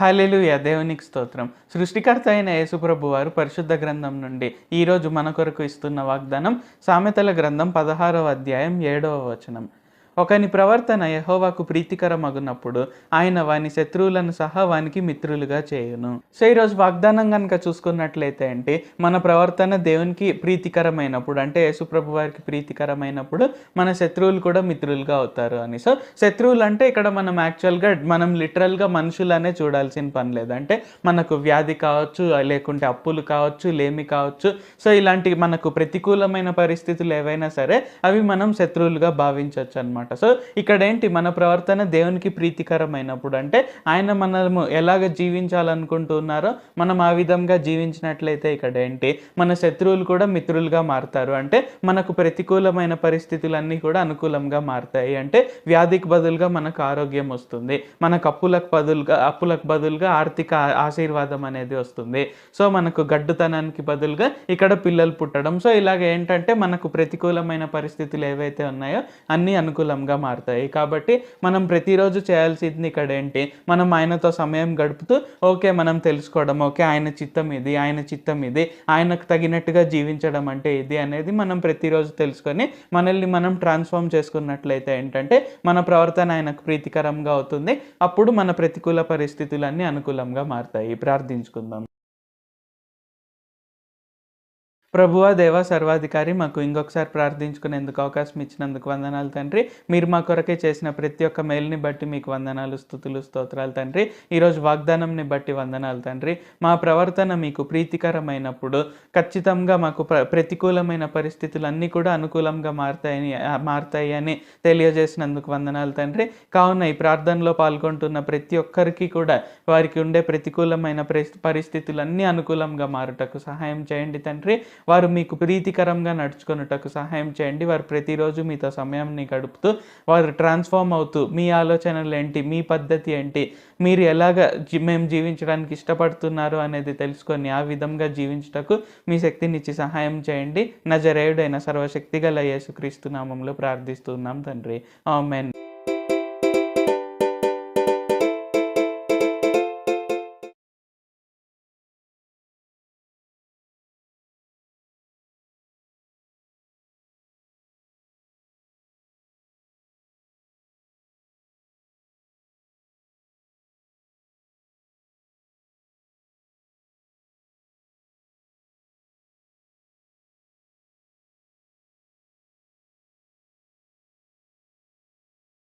హల్లెలూయా దేవునికి స్తోత్రం. సృష్టికర్త అయిన యేసుప్రభు వారు పరిశుద్ధ గ్రంథం నుండి ఈరోజు మన కొరకు ఇస్తున్న వాగ్దానం సామెతల గ్రంథం పదహారవ అధ్యాయం ఏడవ వచనం. ఒకని ప్రవర్తన యహోవాకు ప్రీతికరమగునప్పుడు ఆయన వాని శత్రువులను సహా వానికి మిత్రులుగా చేయును. సో ఈరోజు వాగ్దానం కనుక చూసుకున్నట్లయితే అంటే మన ప్రవర్తన దేవునికి ప్రీతికరమైనప్పుడు అంటే యేసుప్రభు వారికి ప్రీతికరమైనప్పుడు మన శత్రువులు కూడా మిత్రులుగా అవుతారు అని. సో శత్రువులు అంటే ఇక్కడ మనం యాక్చువల్గా మనం లిటరల్గా మనుషులనే చూడాల్సిన పని లేదు. అంటే మనకు వ్యాధి కావచ్చు లేకుంటే అప్పులు కావచ్చు లేమి కావచ్చు. సో ఇలాంటి మనకు ప్రతికూలమైన పరిస్థితులు ఏవైనా సరే అవి మనం శత్రువులుగా భావించవచ్చు అనమాట సో ఇక్కడ ఏంటి మన ప్రవర్తన దేవునికి ప్రీతికరమైనప్పుడు అంటే ఆయన మనము ఎలాగ జీవించాలనుకుంటున్నారో మనం ఆ విధంగా జీవించినట్లయితే ఇక్కడ ఏంటి మన శత్రువులు కూడా మిత్రులుగా మారుతారు. అంటే మనకు ప్రతికూలమైన పరిస్థితులన్నీ కూడా అనుకూలంగా మారుతాయి. అంటే వ్యాధికి బదులుగా మనకు ఆరోగ్యం వస్తుంది. మనకు అప్పులకు బదులుగా అప్పులకు బదులుగా ఆర్థిక ఆశీర్వాదం అనేది వస్తుంది. సో మనకు గడ్డుతనానికి బదులుగా ఇక్కడ పిల్లలు పుట్టడం. సో ఇలాగ ఏంటంటే మనకు ప్రతికూలమైన పరిస్థితులు ఏవైతే ఉన్నాయో అన్నీ అనుకూలంగా మారుతాయి. కాబట్టి మనం ప్రతిరోజు చేయాల్సింది ఇక్కడ ఏంటి మనం ఆయనతో సమయం గడుపుతూ ఓకే మనం తెలుసుకోవడం ఓకే ఆయన చిత్తం ఇది ఆయన చిత్తం ఇది ఆయనకు తగినట్టుగా జీవించడం అంటే ఇది అనేది మనం ప్రతిరోజు తెలుసుకొని మనల్ని మనం ట్రాన్స్ఫార్మ్ చేసుకున్నట్లయితే ఏంటంటే మన ప్రవర్తన ఆయనకు ప్రీతికరంగా అవుతుంది. అప్పుడు మన ప్రతికూల పరిస్థితులన్నీ అనుకూలంగా మారుతాయి. ప్రార్థించుకుందాం. ప్రభువా దేవ సర్వాధికారి మాకు ఇంకొకసారి ప్రార్థించుకునేందుకు అవకాశం ఇచ్చినందుకు వందనాలు తండ్రి. మీరు మా కొరకే చేసిన ప్రతి ఒక్క మేల్ని బట్టి మీకు వందనాలు స్థుతులు స్తోత్రాలు తండ్రి. ఈరోజు వాగ్దానంని బట్టి వందనాలు తండ్రి. మా ప్రవర్తన మీకు ప్రీతికరమైనప్పుడు ఖచ్చితంగా మాకు ప్ర ప్రతికూలమైన పరిస్థితులు అన్నీ కూడా అనుకూలంగా మారుతాయని మారుతాయి అని తెలియజేసినందుకు వందనాలు తండ్రి. కావున ఈ ప్రార్థనలో పాల్గొంటున్న ప్రతి ఒక్కరికి కూడా వారికి ఉండే ప్రతికూలమైన పరిస్థి- పరిస్థితులన్నీ అనుకూలంగా మారుటకు సహాయం చేయండి తండ్రి. వారు మీకు ప్రీతికరంగా నడుచుకొనుటకు సహాయం చేయండి. వారు ప్రతిరోజు మీతో సమయాన్ని గడుపుతూ వారు ట్రాన్స్ఫార్మ్ అవుతూ మీ ఆలోచనలు ఏంటి? మీ పద్ధతి ఏంటి? మీరు ఎలాగ మేము జీవించడానికి ఇష్టపడుతున్నారు అనేది తెలుసుకొని ఆ విధంగా జీవించుటకు మీ శక్తినిచ్చి సహాయం చేయండి. నజరేయుడైన సర్వశక్తి గల యేసుక్రీస్తు నామంలో ప్రార్థిస్తున్నాం తండ్రి. ఆమెన్.